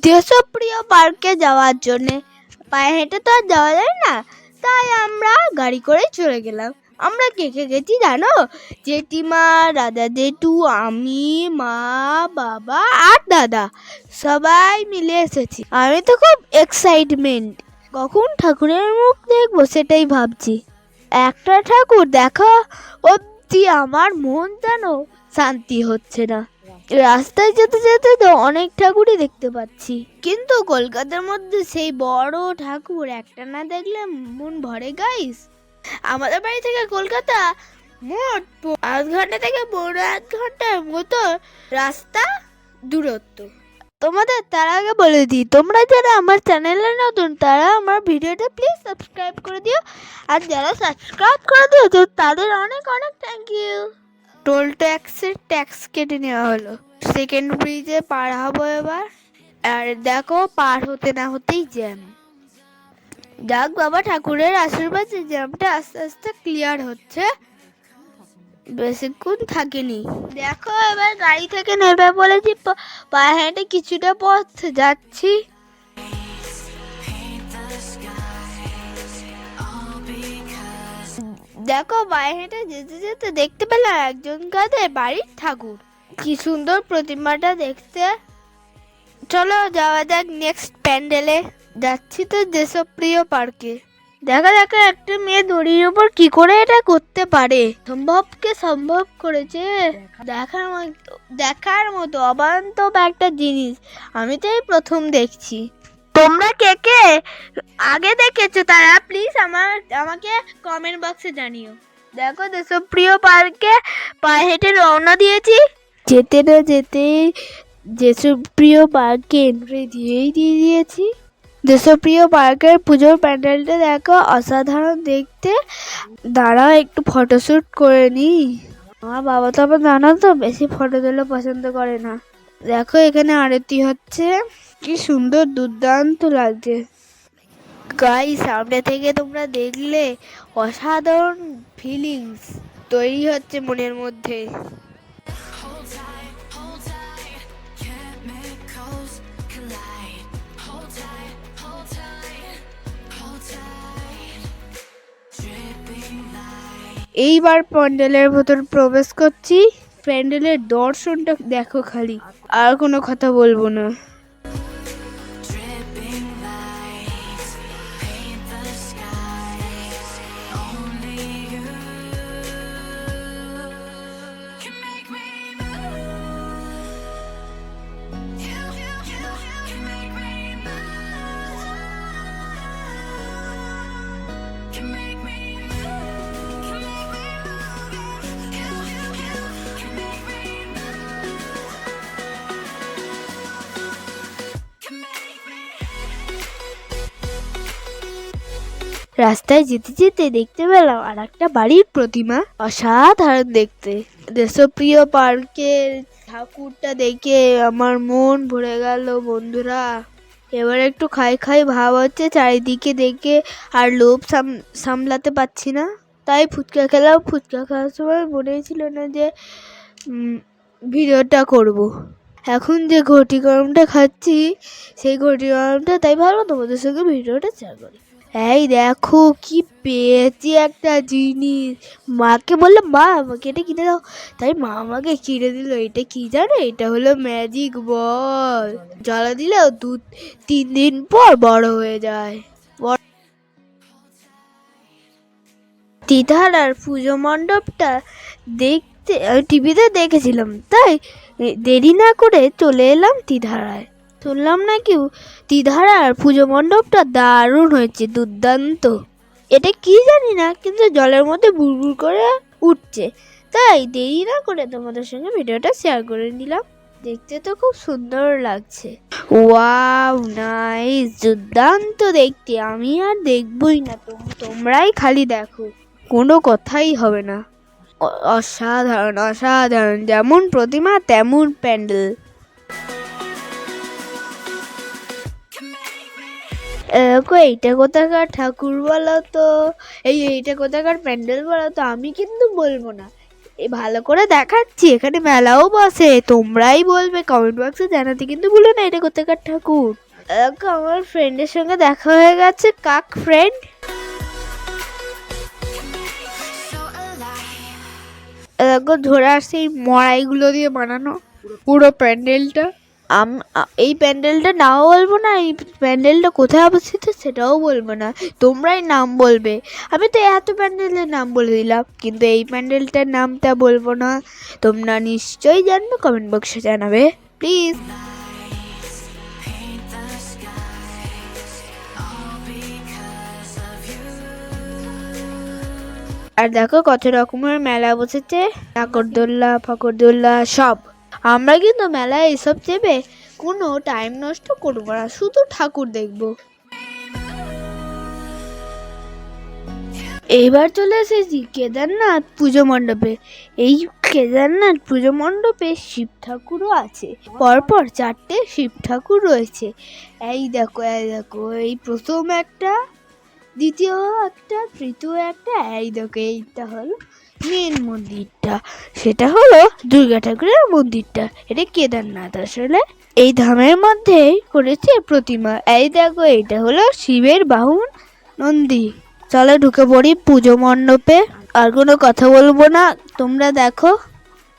দেশপ্রিয় পার্কে যাওয়ার জন্যে পায়ে হেঁটে তো আর যাওয়া যায় না। তাই আমরা গাড়ি করে চলে গেলাম। আমরা কে কে গেছি জানো? জেঠিমা দাদা জেঠু, আমি, মা, বাবা আর দাদা। সবাই মিলে এসেছি। আমি তো খুব এক্সাইটমেন্ট কখন ঠাকুরের মুখ দেখব সেটাই ভাবছি। একটা ঠাকুর দেখা অবধি আমার মন যেন শান্তি হচ্ছে না। রাস্তায় যেতে যেতে তো অনেক ঠাকুরই দেখতে পাচ্ছি। কিন্তু কলকাতার মধ্যে সেই বড় ঠাকুর একটা না দেখলে মন ভরে গাইস আমাদের বাড়ি থেকে কলকাতা মোট আধ ঘণ্টা থেকে পনেরো এক ঘণ্টার মতো রাস্তা দূরত্ব। তোমাদের তার আগে বলে দিই তোমরা যারা আমার চ্যানেলে নতুন তারা আমার ভিডিওটা প্লিজ সাবস্ক্রাইব করে দিও। আর যারা সাবস্ক্রাইব করে দিয়েছ তাদের অনেক অনেক থ্যাংক ইউ টোল ট্যাক্সের ট্যাক্স কেটে নেওয়া হলো। সেকেন্ড ব্রিজে পার হব এবার। আর দেখো, পার হতে না হতেই জ্যাম যাক বাবা, ঠাকুরের আশীর্বাদে জ্যামটা আস্তে আস্তে ক্লিয়ার হচ্ছে। বেশিক্ষণ থাকেনি। দেখো, এবার গাড়ি থেকে নেবে বলেছি পায়ে হেঁটে কিছুটা পথ যাচ্ছি। দেখো পায়ে হেঁটে যেতে যেতে দেখতে পেলাম একজন কাদের বাড়ির ঠাকুর। কি সুন্দর প্রতিমাটা দেখতে। চলো যাওয়া যাক নেক্সট প্যান্ডেলে। যাচ্ছি তো দেশপ্রিয় পার্কে। দেখা দেখা একটা মেয়ে দড়ির উপর কি করে এটা করতে পারে। সম্ভবকে সম্ভব করেছে। দেখার মতো দেখার মতো অবান্তব একটা জিনিস। আমি তো এই প্রথম দেখছি। তোমরা কে কে আগে দেখেছ তারা প্লিজ আমার, আমাকে কমেন্ট বক্সে জানিও। দেখো দেশপ্রিয় পার্কে পায়ে হেঁটে রওনা দিয়েছি। যেতে না যেতে দেশপ্রিয় পার্কে এন্ট্রি দিয়েই দিয়ে দিয়েছি। দেশপ্রিয় পার্কের পুজোর প্যান্ডেলটা দেখো, অসাধারণ দেখতে। দাঁড়াও, একটু ফটোশ্যুট করে নিই। আমার বাবা তো আবার জানো তো, বেশি ফটো তুলে পছন্দ করে না। দেখো, এখানে আরতি হচ্ছে। কি সুন্দর দুর্দান্ত লাগছে। গাই সামনে থেকে তোমরা দেখলে অসাধারণ ফিলিংস তৈরি হচ্ছে মনের মধ্যে. এইবার প্যান্ডেলের ভেতর প্রবেশ করছি। প্যান্ডেলের দর্শনটা দেখো খালি। আর কোনো কথা বলব না। রাস্তায় যেতে যেতে দেখতে পেলাম আর একটা বাড়ির প্রতিমা। অসাধারণ দেখতে। দেশপ্রিয় পার্কের ঠাকুরটা দেখে আমার মন ভরে গেল, বন্ধুরা। এবার একটু খাই খাই ভাব হচ্ছে, চারিদিকে দেখে আর লোভ সাম- সামলাতে পারছি না। তাই ফুচকা খেলাম। ফুচকা খাওয়ার সময় মনে ছিল না যে ভিডিওটা করব। এখন যে ঘটি গরমটা খাচ্ছি, সেই ঘটি গরমটা, তাই ভালো তোমাদের সঙ্গে ভিডিওটা শেয়ার করি। এই দেখো, কি পেয়েছি একটা জিনিস। মাকে বললাম মা, আমাকে এটা কিনে দাও। তাই মা আমাকে কিনে দিল। এটা কি জানো? এটা হলো ম্যাজিক বল জ্বালা দিলেও দু, তিন দিন পর বড় হয়ে যায়। দিদার পুজো মণ্ডপটা দেখতে, টিভিতে দেখেছিলাম। তাই দেরি না করে চলে এলাম তিধারায়। শুনলাম নাকি তিধারার পুজো মণ্ডপটা দারুণ হয়েছে, দুর্দান্ত। এটা কি জানি না, কিন্তু জলের মধ্যে বুড়বুড় করে উঠছে। তাই দেরি না করে তোমাদের সঙ্গে ভিডিওটা শেয়ার করে নিলাম। দেখতে তো খুব সুন্দর লাগছে। ওয়াও নাইস দুর্দান্ত দেখতে। আমি আর দেখবই না তোম- তোমরাই খালি দেখো। কোনো কথাই হবে না। অসাধারণ অসাধারণ। যেমন প্রতিমা, তেমন প্যান্ডেল। দেখো এইটা কোথাকার ঠাকুর বলো তো? এই, এইটা কোথাকার প্যান্ডেল বলো তো? আমি কিন্তু বলব না। এই ভালো করে দেখাচ্ছি, এখানে মেলাও বসে, তোমরাই বলবে কমেন্ট বক্সে জানাতে কিন্তু ভুলো না এটা কোথাকার ঠাকুর। আমার ফ্রেন্ডের সঙ্গে দেখা হয়ে গেছে, কাক ফ্রেন্ড. ধরে আসছে এই মড়াইগুলো দিয়ে বানানো, পুরো প্যান্ডেলটা। আম এই প্যান্ডেলটা নাও বলব না, এই প্যান্ডেলটা কোথায় অবস্থিত সেটাও বলব না, তোমরাই নাম বলবে। আমি তো এত প্যান্ডেলের নাম বলে দিলাম, কিন্তু এই প্যান্ডেলটার নামটা বলব না। তোমরা নিশ্চয়ই জানবে কমেন্ট বক্সে জানাবে প্লিজ. আর দেখো কত রকমের মেলা বসেছে নাকরদোল্লা ফাকরদোল্লা, সব। আমরা কিন্তু মেলায় এসব চেপে কোনো টাইম নষ্ট করব না, শুধু ঠাকুর দেখব। এইবার চলে এসেছি কেদারনাথ পুজো মণ্ডপে। এই কেদারনাথ পুজো মণ্ডপে শিব ঠাকুরও আছে। পরপর চারটে শিব ঠাকুর রয়েছে। এই দেখো এই দেখো, এই প্রথম একটা, দ্বিতীয় একটা, তৃতীয় একটা, এই দেখো, এইটা হলো মেন মন্দিরটা, সেটা হলো দুর্গা ঠাকুরের মন্দিরটা। এটা কেদারনাথ আসলে। এই ধামের মধ্যে করেছে প্রতিমা। এই দেখো, এটা হলো শিবের বাহুন নন্দী। চলো ঢুকে পড়ি পুজো মণ্ডপে। আর কোনো কথা বলব না। তোমরা দেখো,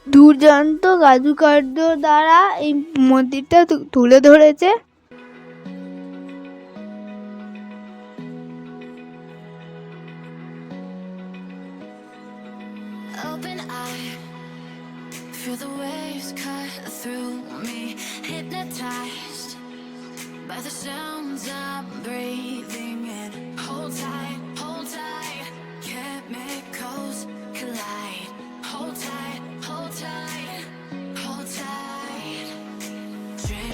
দুর্দান্ত কার্য দ্বারা এই মন্দিরটা তুলে ধরেছে।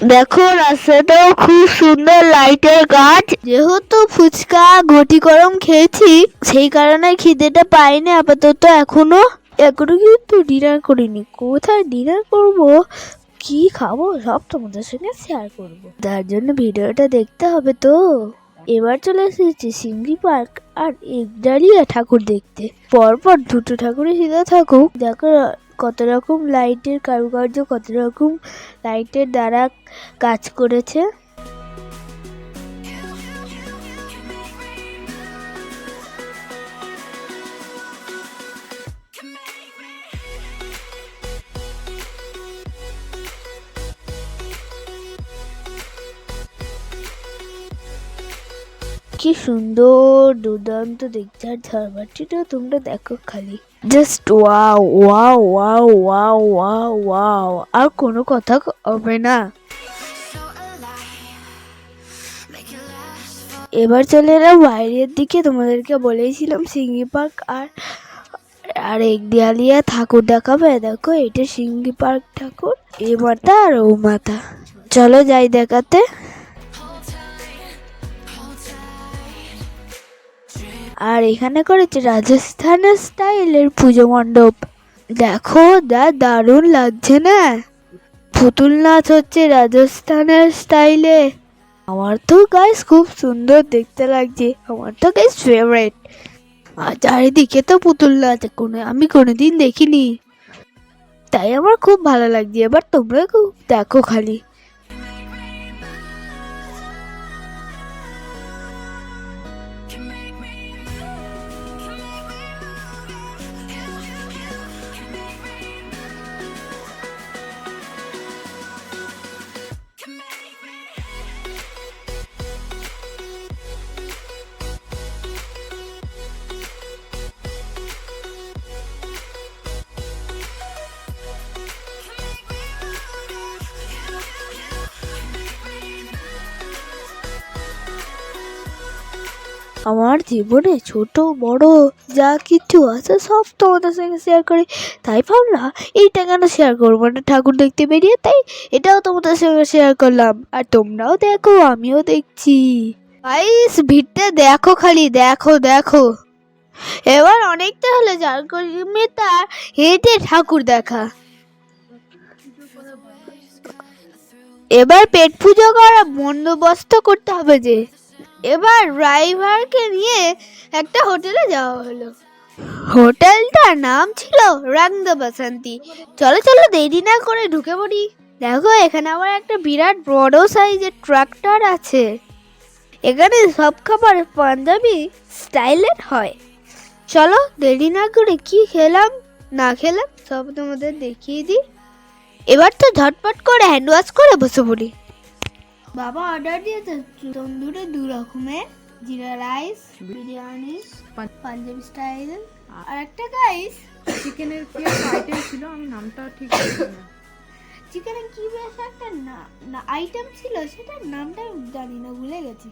দেখো রাস্তাটাও খুব সুন্দর লাইটের গাছ। যেহেতু ফুচকা, ঘটি গরম খেয়েছি, সেই কারণে খিদেটা পাইনি, আপাতত এখনও। এখনও কিন্তু ডিনার করিনি। কোথায় ডিনার করব? কি খাব? সব তোমাদের সঙ্গে শেয়ার করব। তার জন্য ভিডিওটা দেখতে হবে তো। এবার চলে এসেছি সিংড়ি পার্ক আর একডালিয়া ঠাকুর দেখতে। পরপর দুটো ঠাকুরই সিদ্ধ থাকুক। দেখো, কত রকম লাইটের কারুকার্য, কত রকম লাইটের দ্বারা কাজ করেছে। কি সুন্দর দুর্দান্ত দেখতে। আর ঝাড়বাটিটা তোমরা দেখো খালি। Just wow wow wow wow wow wow আর কোনো কথা হবে না. এবার চলে এলাম বাইরের দিকে। তোমাদেরকে বলেছিলাম সিঙ্গি পার্ক আর আর এক দেয়ালিয়া ঠাকুর দেখাবে। দেখো, এটা সিঙ্গি পার্ক ঠাকুর, এ মাতা আর ও মাতা। চলো যাই দেখাতে। আর এখানে করেছে রাজস্থানের স্টাইলের পুজো মণ্ডপ। দেখো দা দারুণ লাগছে না? পুতুল নাচ হচ্ছে রাজস্থানের স্টাইলে। আমার তো গাইস খুব সুন্দর দেখতে লাগছে, আমার তো গাইস ফেভারিট আর চারিদিকে তো পুতুল নাচ কোনো, আমি কোনোদিন দেখিনি। তাই আমার খুব ভালো লাগছে, এবার তোমরা দেখো খালি। আমার জীবনে ছোট, বড় যা কিছু আছে সব তোমাদের সঙ্গে শেয়ার করি। তাই ভাবলাম এইটা কেন শেয়ার করব না? ঠাকুর দেখতে বেরিয়ে তাই এটাও তোমাদের সঙ্গে শেয়ার করলাম। আর তোমরাও দেখো, আমিও দেখছি। গাইস ভিড়টা দেখো খালি, দেখো দেখো। এবার অনেকটা হলে যার কর্মে তার হেঁটে ঠাকুর দেখা। এবার পেট পুজো করা বন্দোবস্ত করতে হবে যে। এবার ড্রাইভারকে নিয়ে একটা হোটেলে যাওয়া হলো। হোটেলটার নাম ছিল রঙ্গ বসন্তি চলো চলো, দেরি না করে ঢুকে পড়ি। দেখো, এখানে আবার একটা বিরাট বড় সাইজের ট্রাক্টর আছে। এখানে সব খাবার পাঞ্জাবি স্টাইলের হয়। চলো, দেরি না করে কি খেলাম, না খেলাম, সব তোমাদের দেখিয়ে দিই। এবার তো ঝটপট করে হ্যান্ড ওয়াশ করে বসে পড়ি। বাবা অর্ডার দিয়েছে। তন্দুরে দু রকমের। Jeera rice biryani Punjabi style. আর একটা গাইস চিকেনের কি আইটেম ছিল আমি নামটা ঠিক না। চিকেনের কি বেশ একটা না না আইটেম ছিল সেটার নামটা আমি জানি না ভুলে গেছি।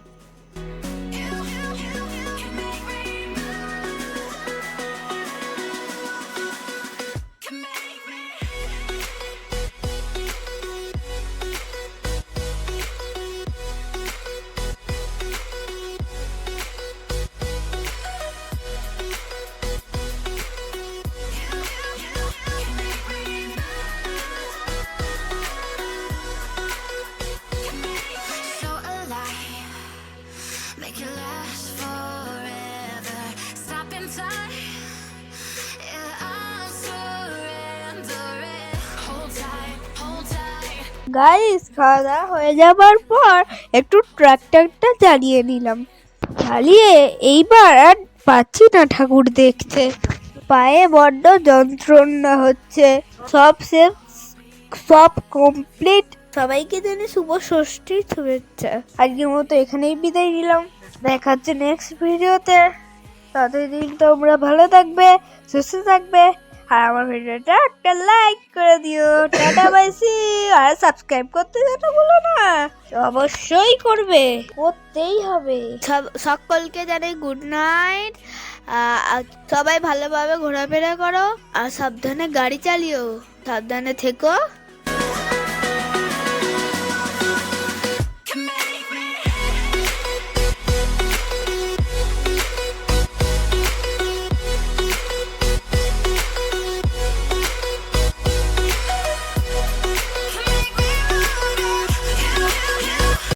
গাইস খাওয়া দাওয়া হয়ে যাবার পর একটু ট্রাক্টরটা চালিয়ে নিলাম। চালিয়ে এইবার আর পাচ্ছি না ঠাকুর দেখতে। পায়ে বড্ড যন্ত্রণা হচ্ছে। সব শেষ সব কমপ্লিট সবাইকে জানি শুভ ষষ্ঠীর শুভেচ্ছা। আজকের মতো এখানেই বিদায় নিলাম। দেখা হচ্ছে নেক্সট ভিডিওতে ততদিন তোমরা ভালো থাকবে, সুস্থ থাকবে। আর আমার ভিডিওটা একটা লাইক করে দিও। টাটা বাইসি আর সাবস্ক্রাইব করতে যেন বলো না। অবশ্যই করবে। করতেই হবে। সকলকে জানাই গুড নাইট সবাই ভালোভাবে ঘোরাফেরা করো। আর সাবধানে গাড়ি চালিও। সাবধানে থেকো।